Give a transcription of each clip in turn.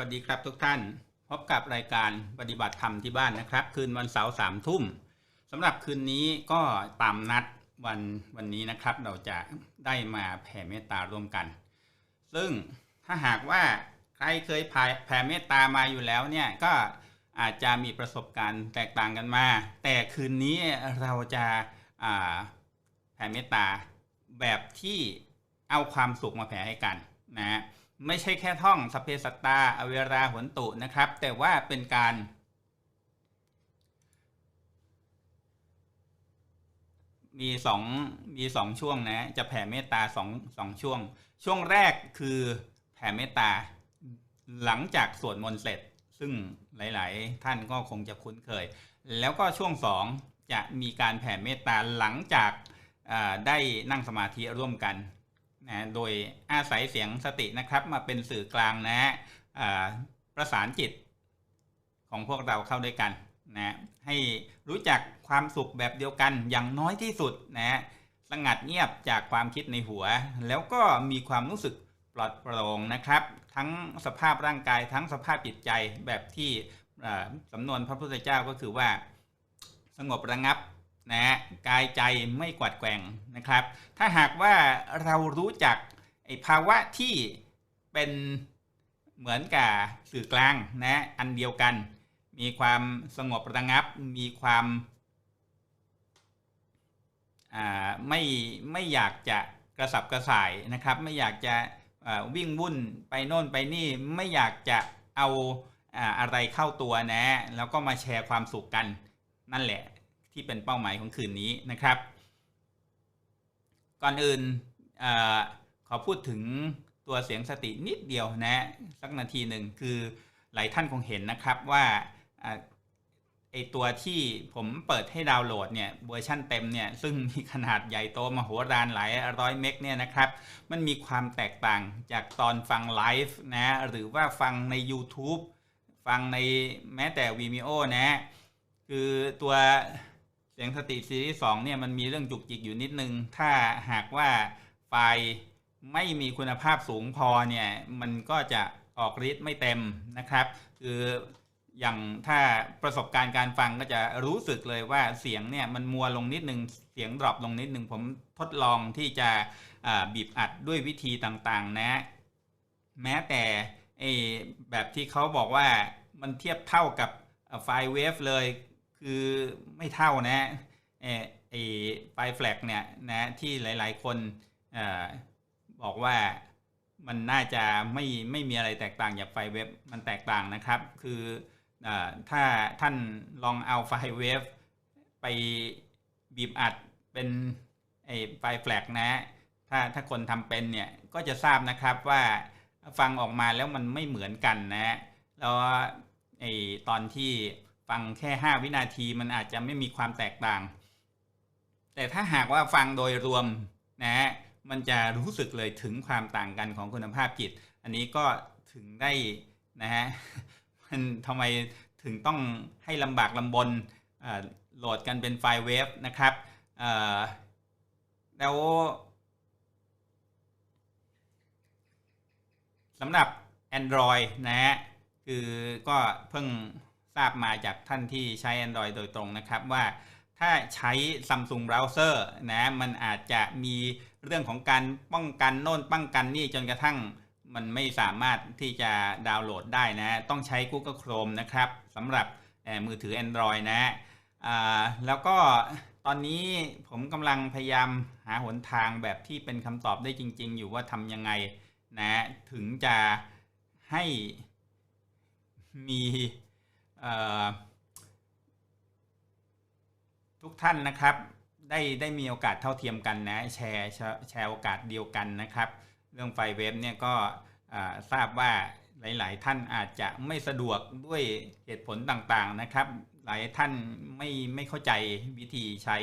วัสดีครับทุกท่าน พบกับรายการปฏิบัติธรรมที่บ้านนะครับ คืนวันเสาร์สามทุ่มสำหรับคืนนี้ก็ตามนัดวันวันนี้นะครับ เราจะได้มาแผ่เมตตาร่วมกัน ซึ่งถ้าหากว่าใครเคยแผ่เมตตามาอยู่แล้วเนี่ยก็อาจจะมีประสบการณ์แตกต่างกันมา แต่คืนนี้เราจะาแผ่เมตตาแบบที่เอาความสุขมาแผ่ให้กันนะฮะ ไม่ใช่แค่ท่องสเพสตาอเวราหนตุนะครับ แต่ว่าเป็นการ มีสองมีสองช่วงนะ จะแผ่เมตตาสองสองช่วง ช่วงแรกคือแผ่เมตตาหลังจากสวดมนต์เสร็จ ซึ่งหลาย ๆ ท่านก็คงจะคุ้นเคย แล้วก็ช่วงสองจะมีการแผ่เมตตาหลังจากได้นั่งสมาธิร่วมกัน นะโดยอาศัยเสียงสตินะครับ มาเป็นสื่อกลางนะฮะประสานจิตของพวกเราเข้าด้วยกันนะให้รู้จักความสุขแบบเดียวกันอย่างน้อยที่สุดนะฮะสงัดเงียบจากความคิดในหัว แล้วก็มีความรู้สึกปลอดโปร่งนะครับ ทั้งสภาพร่างกายทั้งสภาพจิตใจแบบที่สำนวนพระพุทธเจ้าก็คือว่าสงบระงับ นะฮะกายใจไม่กวัดแกว่งนะครับ ถ้าหากว่าเรารู้จักไอ้ภาวะที่เป็นเหมือนกับสื่อกลางนะอันเดียวกัน มีความสงบระงับ มีความอ่าไม่ไม่อยากจะกระสับกระส่ายนะครับ ไม่อยากจะวิ่งวุ่นไปโน่นไปนี่ไม่อยากจะเอาอ่าอะไรเข้าตัวนะ แล้วก็มาแชร์ความสุขกันนั่นแหละ ที่เป็นเป้าหมายของคืนนี้นะครับ ก่อนอื่นอขอพูดถึงตัวเสียงสตินิดเดียวนะสักนาทีหนึ่งคือหลายท่านคงเห็นนะครับว่าอ่าไอตัวที่ผมเปิดให้ดาวน์โหลดเนี่ยเวอร์ชั่นเต็มเนี่ยซึ่งมีขนาดใหญ่โตมโหฬารหลายร้อยเมกเนี่ยนะครับมันมีความแตกต่างจากตอนฟังไลฟ์นะหรือว่าฟังใน YouTube ฟังในแม้แต่ Vimeo นะคือตัว เสียงสติซีรีส์สองเนี่ยมันมีเรื่องจุกจิกอยู่นิดนึง ถ้าหากว่าไฟล์ไม่มีคุณภาพสูงพอเนี่ยมันก็จะออกฤทธิ์ไม่เต็มนะครับ คืออย่างถ้าประสบการณ์การฟังก็จะรู้สึกเลยว่าเสียงเนี่ยมันมัวลงนิดนึงเสียงดรอปลงนิดนึงผมทดลองที่จะบีบอัดด้วยวิธีต่างๆนะ แม้แต่แบบที่เขาบอกว่ามันเทียบเท่ากับไฟล์เวฟเลย คือไม่เท่านะเอไอไฟแฟลกเนี่ยนะที่หลาย ๆ คนอบอกว่ามันน่าจะไม่ไม่มีอะไรแตกต่างจากไฟเว็บมันแตกต่างนะครับ คืออถ้าท่านลองเอาไฟเว็บไปบีบอัดเป็นไอไฟแฟลกนะถ้าถ้าคนทำเป็นเนี่ยก็จะทราบนะครับว่าฟังออกมาแล้วมันไม่เหมือนกันนะแล้วไอตอนที่ ฟังแค่ 5 วินาทีมันอาจจะไม่มีความแตกต่าง แต่ถ้าหากว่าฟังโดยรวมนะฮะมันจะรู้สึกเลยถึงความต่างกันของคุณภาพจิต อันนี้ก็ถึงได้นะฮะมันทำไมถึงต้องให้ลำบากลำบนโหลดกันเป็นไฟล์เวฟนะครับเอ่อแล้วสำหรับ Android นะฮะคือก็เพิ่ง ทราบมาจากท่านที่ใช้ Android โดยตรงนะครับว่าถ้าใช้ Samsung Browser นะมันอาจจะมีเรื่องของการป้องกันโน่นป้องกันนี่จนกระทั่งมันไม่สามารถที่จะดาวน์โหลดได้นะ ต้องใช้ Google Chrome นะครับสำหรับมือถือ Android นะแล้วก็ตอนนี้ผมกำลังพยายามหาหนทางแบบที่เป็นคำตอบได้จริง ๆ อยู่ว่าทำยังไงนะถึงจะให้มี ทุกท่านนะครับได้ได้มีโอกาสเท่าเทียมกันนะแชร์แชร์โอกาสเดียวกันนะครับ เรื่องไฟเว็บเนี่ยก็ทราบว่าหลาย ๆ ท่านอาจจะไม่สะดวกด้วยเหตุผลต่างๆนะครับ หลายท่านไม่ไม่เข้าใจวิธีใช้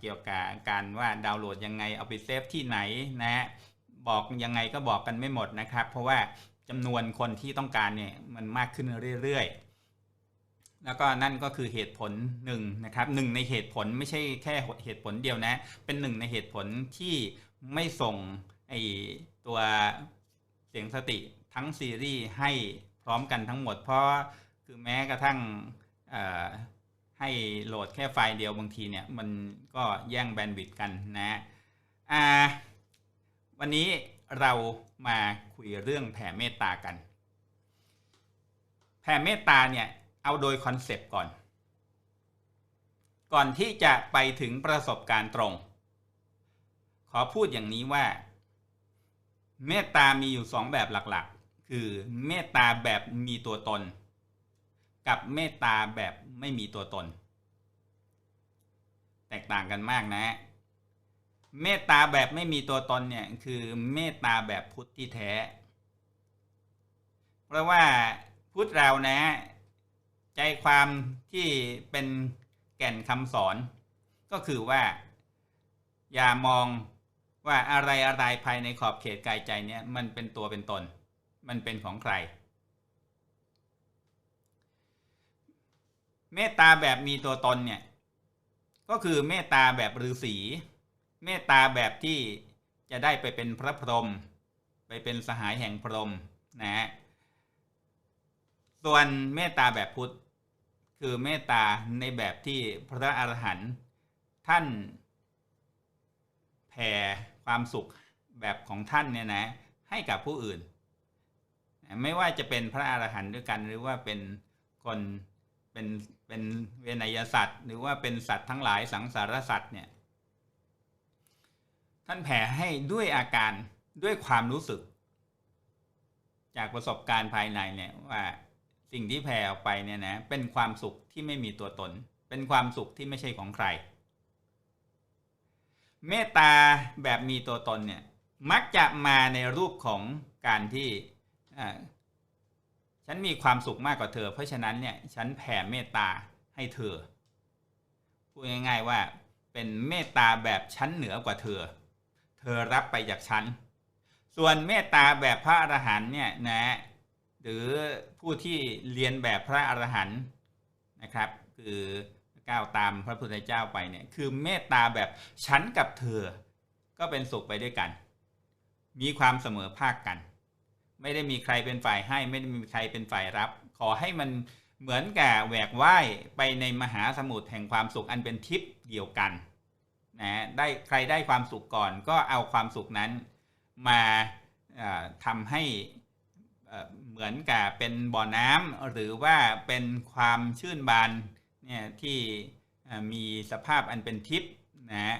เกี่ยวกับการว่าดาวน์โหลดยังไงเอาไปเซฟที่ไหนนะบอกยังไงก็บอกกันไม่หมดนะครับ เพราะว่า จำนวนคนที่ต้องการเนี่ยมันมากขึ้นเรื่อยๆ แล้วก็นั่นก็คือเหตุผลหนึ่งนะครับหนึ่งในเหตุผลไม่ใช่แค่เหตุผลเดียวนะ เป็นหนึ่งในเหตุผลที่ไม่ส่งไอตัวเสียงสติทั้งซีรีส์ให้พร้อมกันทั้งหมด เพราะคือแม้กระทั่งให้โหลดแค่ไฟล์เดียวบางทีเนี่ยมันก็แย่งแบนด์วิดต์กันนะอ่าวันนี้ เรามาคุยเรื่องแผ่เมตตากัน แผ่เมตตาเนี่ยเอาโดยคอนเซปต์ก่อน ก่อนที่จะไปถึงประสบการณ์ตรง ขอพูดอย่างนี้ว่า เมตตามีอยู่สองแบบหลักๆ คือเมตตาแบบมีตัวตน กับเมตตาแบบไม่มีตัวตน แตกต่างกันมากนะ เมตตาแบบไม่มีตัวตนเนี่ยคือเมตตาแบบพุทธที่แท้ เพราะว่าพุทธเรานะ ใจความที่เป็นแก่นคำสอน ก็คือว่า อย่ามองว่าอะไรอะไรภายในขอบเขตกายใจเนี่ยมันเป็นตัวเป็นตน มันเป็นของใคร เมตตาแบบมีตัวตนเนี่ยก็คือเมตตาแบบฤาษี เมตตาแบบที่จะได้ไปเป็นพระพรหมไปเป็นสหายแห่งพรหมนะฮะส่วนเมตตาแบบพุทธคือเมตตาในแบบที่พระอรหันต์ท่านแผ่ความสุขแบบของท่านเนี่ยนะให้กับผู้อื่น ไม่ว่าจะเป็นพระอรหันต์ด้วยกันหรือว่าเป็นคนเป็นเป็นเวนยสัตว์ หรือว่าเป็นสัตว์ทั้งหลายสังสารสัตว์เนี่ย ท่านแผ่ให้ด้วยอาการด้วยความรู้สึก จากประสบการณ์ภายในเนี่ยว่าสิ่งที่แผ่ออกไปเนี่ยนะเป็นความสุขที่ไม่มีตัวตน เป็นความสุขที่ไม่ใช่ของใคร เมตตาแบบมีตัวตนเนี่ยมักจะมาในรูปของการที่ฉันมีความสุขมากกว่าเธอ เพราะฉะนั้นเนี่ยฉันแผ่เมตตาให้เธอพูดง่ายๆว่าเป็นเมตตาแบบฉันเหนือกว่าเธอ เธอรับไปจากฉัน ส่วนเมตตาแบบพระอรหันต์เนี่ยนะหรือผู้ที่เรียนแบบพระอรหันต์นะครับ คือก้าวตามพระพุทธเจ้าไปเนี่ยคือเมตตาแบบฉันกับเธอ ก็เป็นสุขไปด้วยกัน มีความเสมอภาคกัน ไม่ได้มีใครเป็นฝ่ายให้ ไม่ได้มีใครเป็นฝ่ายรับ ขอให้มันเหมือนกับแหวกว่ายไปในมหาสมุทรแห่งความสุขอันเป็นทิพย์เดียวกัน นะได้ใครได้ความสุขก่อนก็เอาความสุขนั้นมาทำให้เหมือนกับเป็นบ่อน้ำหรือว่าเป็นความชื่นบานเนี่ยที่มีสภาพอันเป็นทิพย์นะ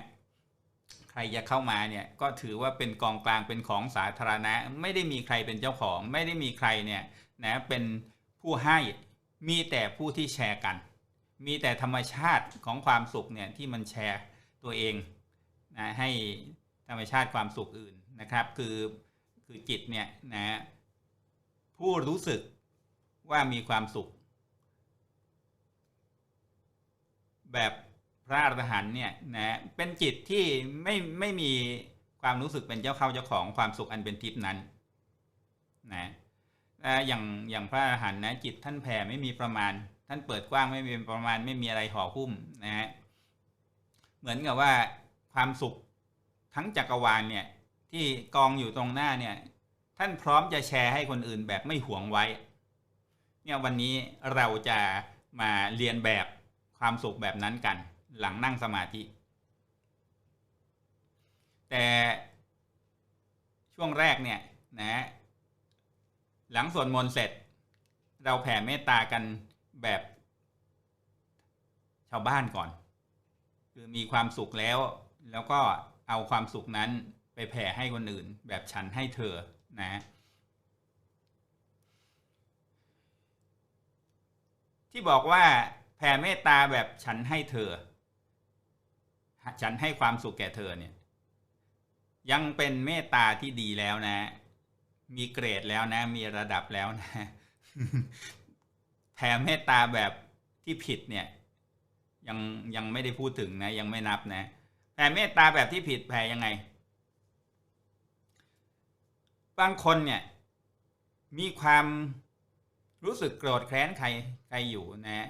ใครจะเข้ามาเนี่ยก็ถือว่าเป็นกองกลางเป็นของสาธารณะ ไม่ได้มีใครเป็นเจ้าของ ไม่ได้มีใครเนี่ยนะเป็นผู้ให้มีแต่ผู้ที่แชร์กัน มีแต่ธรรมชาติของความสุขเนี่ยที่มันแชร์ ตัวเองนะให้ธรรมชาติความสุขอื่นนะครับ คือคือจิตเนี่ยนะผู้รู้สึกว่ามีความสุข แบบพระอรหันเนี่ยนะเป็นจิตที่ไม่ไม่มีความรู้สึกเป็นเจ้าเข้าเจ้าของความสุขอันเป็นทิพย์นั้นนะอย่างอย่างพระอรหันนะจิตท่านแผ่ไม่มีประมาณ ท่านเปิดกว้างไม่มีประมาณไม่มีอะไรห่อหุ้มนะฮะ เหมือนกับว่าความสุขทั้งจักรวาลเนี่ยที่กองอยู่ตรงหน้าเนี่ยท่านพร้อมจะแชร์ให้คนอื่นแบบไม่หวงไว้เนี่ยวันนี้เราจะมาเรียนแบบความสุขแบบนั้นกัน หลังนั่งสมาธิ แต่ช่วงแรกเนี่ยนะหลังสวดมนต์เสร็จ เราแผ่เมตตากันแบบชาวบ้านก่อน คือมีความสุขแล้ว แล้วก็เอาความสุขนั้นไปแผ่ให้คนอื่น แบบฉันให้เธอนะที่บอกว่าแผ่เมตตาแบบฉันให้เธอ ฉันให้ความสุขแก่เธอเนี่ยยังเป็นเมตตาที่ดีแล้วนะ มีเกรดแล้วนะ มีระดับแล้วนะแผ่เมตตาแบบที่ผิดเนี่ย ยังยังไม่ได้พูดถึงนะ ยังไม่นับนะ แผ่เมตตาแบบที่ผิดแผ่ยังไง บางคนเนี่ย มีความรู้สึกโกรธแค้นใครใครอยู่นะ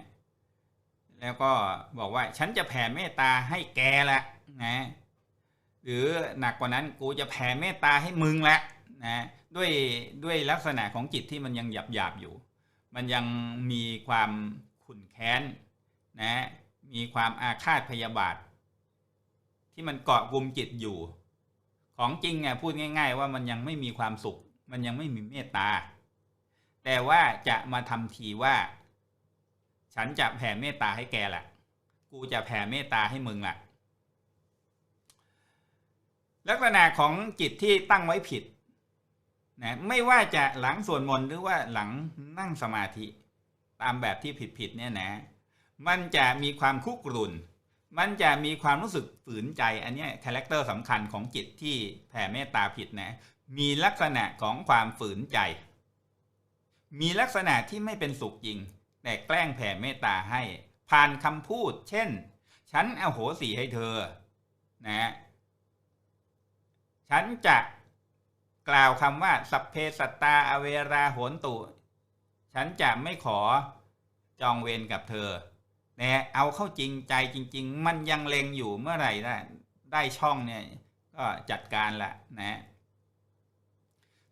แล้วก็บอกว่าฉันจะแผ่เมตตาให้แกละนะ หรือหนักกว่านั้นกูจะแผ่เมตตาให้มึงละนะด้วยด้วยลักษณะของจิตที่มันยังหยาบหยาบอยู่ มันยังมีความขุ่นแค้นนะ มีความอาฆาตพยาบาท ที่มันเกาะกลุ่มจิตอยู่ ของจริงอะพูดง่าย ๆ ว่ามันยังไม่มีความสุข มันยังไม่มีเมตตา แต่ว่าจะมาทำทีว่า ฉันจะแผ่เมตตาให้แกแหละกูจะแผ่เมตตาให้มึงแหละลักษณะของจิตที่ตั้งไว้ผิดนะไม่ว่าจะหลังสวดมนต์หรือว่าหลังนั่งสมาธิ ตามแบบที่ผิดๆเนี่ยนะ มันจะมีความคุกรุ่น มันจะมีความรู้สึกฝืนใจ อันนี้คาแรคเตอร์สำคัญของจิตที่แผ่เมตตาผิดนะ มีลักษณะของความฝืนใจ มีลักษณะที่ไม่เป็นสุขจริง แต่แกล้งแผ่เมตตาให้ ผ่านคำพูด เช่น ฉันเอาโหสีให้เธอ นะ ฉันจะกล่าวคำว่า สัพเพสัตตาอเวราโหนตุ ฉันจะไม่ขอจองเวรกับเธอ แต่เอาเข้าจริงใจจริง ๆ มันยังเลงอยู่เมื่อไหร่ได้ได้ช่องเนี่ยก็จัดการละนะ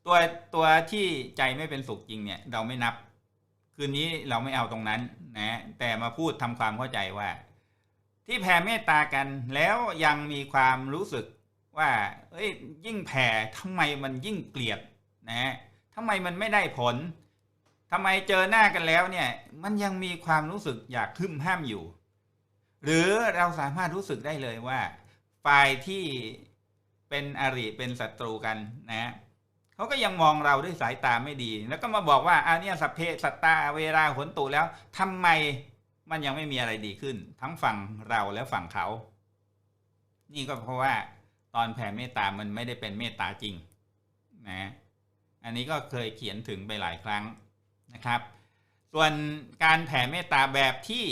ตัวตัวที่ใจไม่เป็นสุขจริงเนี่ยเราไม่นับ คืนนี้เราไม่เอาตรงนั้นนะแต่มาพูดทำความเข้าใจว่า ที่แผ่เมตตากันแล้วยังมีความรู้สึกว่าเอ้ยยิ่งแผ่ทำไมมันยิ่งเกลียดนะทำไมมันไม่ได้ผล ทำไมเจอหน้ากันแล้วเนี่ยมันยังมีความรู้สึกอยากทึมห้ามอยู่ หรือเราสามารถรู้สึกได้เลยว่า ฝ่ายที่เป็นอริเป็นศัตรูกันนะเขาก็ยังมองเราด้วยสายตาไม่ดี แล้วก็มาบอกว่าอันนี้สัพเพสัตตาเวลาขนตุแล้วทำไมมันยังไม่มีอะไรดีขึ้น ทั้งฝั่งเราและฝั่งเขา นี่ก็เพราะว่าตอนแผ่เมตตามันไม่ได้เป็นเมตตาจริงนะอันนี้ก็เคยเขียนถึงไปหลายครั้ง นะครับ ส่วนการแผ่เมตตาแบบที่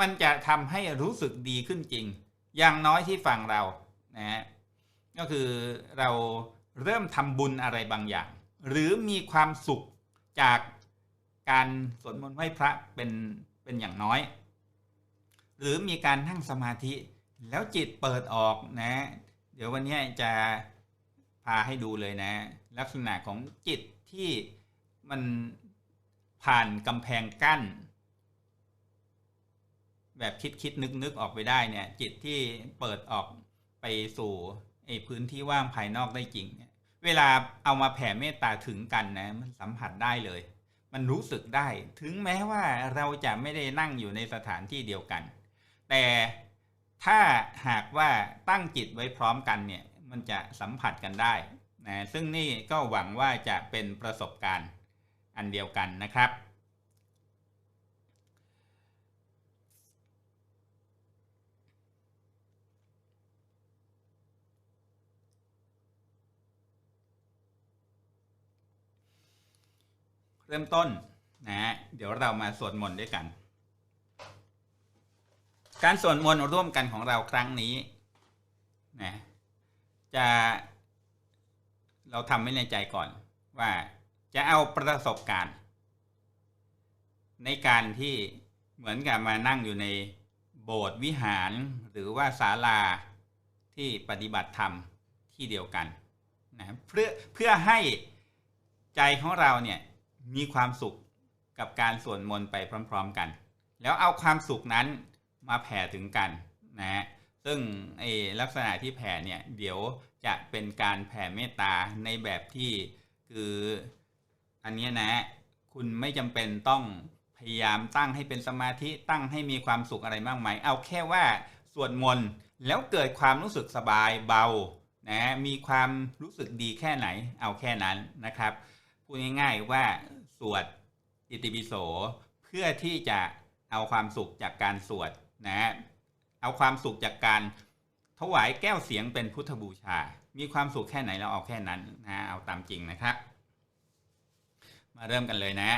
มันจะทำให้รู้สึกดีขึ้นจริง อย่างน้อยที่ฝั่งเรานะฮะก็คือเราเริ่มทำบุญอะไรบางอย่าง หรือมีความสุขจากการสวดมนต์ไหว้พระเป็นเป็นอย่างน้อย หรือมีการนั่งสมาธิแล้วจิตเปิดออกนะ เดี๋ยววันนี้จะพาให้ดูเลยนะ ลักษณะของจิตที่มัน ผ่านกำแพงกั้น แบบคิดคิดนึกนึกออกไปได้เนี่ย จิตที่เปิดออกไปสู่ไอ้พื้นที่ว่างภายนอกได้จริงเนี่ยเวลาเอามาแผ่เมตตาถึงกันนะ มันสัมผัสได้เลย มันรู้สึกได้ถึงแม้ว่าเราจะไม่ได้นั่งอยู่ในสถานที่เดียวกัน แต่ถ้าหากว่าตั้งจิตไว้พร้อมกันเนี่ย มันจะสัมผัสกันได้นะซึ่งนี่ก็หวังว่าจะเป็นประสบการณ์ อันเดียวกันนะครับ เริ่มต้นนะฮะเดี๋ยวเรามาสวดมนต์ด้วยกัน การสวดมนต์ร่วมกันของเราครั้งนี้นะจะเราทำไว้ในใจก่อนว่า จะเอาประสบการณ์ ในการที่เหมือนกับมานั่งอยู่ในโบสถ์วิหารหรือว่าศาลาที่ปฏิบัติธรรมที่เดียวกันนะเพื่อเพื่อให้ใจของเราเนี่ยมีความสุขกับการสวดมนต์ไปพร้อม ๆกัน แล้วเอาความสุขนั้นมาแผ่ถึงกันนะฮะซึ่งไอลักษณะที่แผ่เนี่ยเดี๋ยวจะเป็นการแผ่เมตตาในแบบที่คือ อันนี้นะ คุณไม่จำเป็นต้องพยายามตั้งให้เป็นสมาธิตั้งให้มีความสุขอะไรมากมาย เอาแค่ว่าสวดมนต์แล้วเกิดความรู้สึกสบายเบานะมีความรู้สึกดีแค่ไหน เอาแค่นั้นนะครับพูดง่ายๆว่าสวดอิติปิโส เพื่อที่จะเอาความสุขจากการสวดนะเอาความสุขจากการถวายแก้วเสียงเป็นพุทธบูชา มีความสุขแค่ไหนเราเอาแค่นั้นนะเอาตามจริงนะครับ มาเริ่มกันเลยนะ